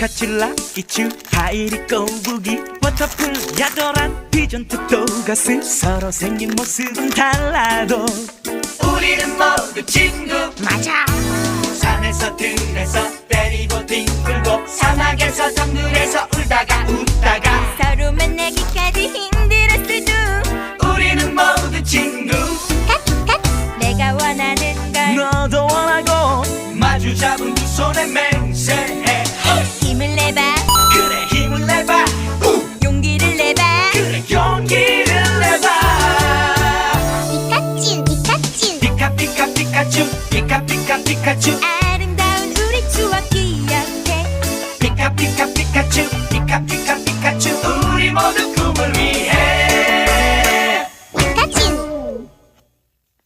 카칠라 이츄 하이리 꼬부기 워터풀 야도란 비전 특도 가스 서로 생긴 모습은 달라도. 우리는 모두 친구. 맞아. 산에서 들에서 때리고 뒹굴고 사막에서 정글에서 울다가 웃다가 서로 만나기까지 힘들었어도 우리는 모두 친구. 내가 원하는 걸. 너도 원하고 마주 잡은 두 손에 매 피카 피카 피카츄. 아름다운 우리 추억 기억해. 피카 피카 피카츄. 피카 피카 피카츄. 우리 모두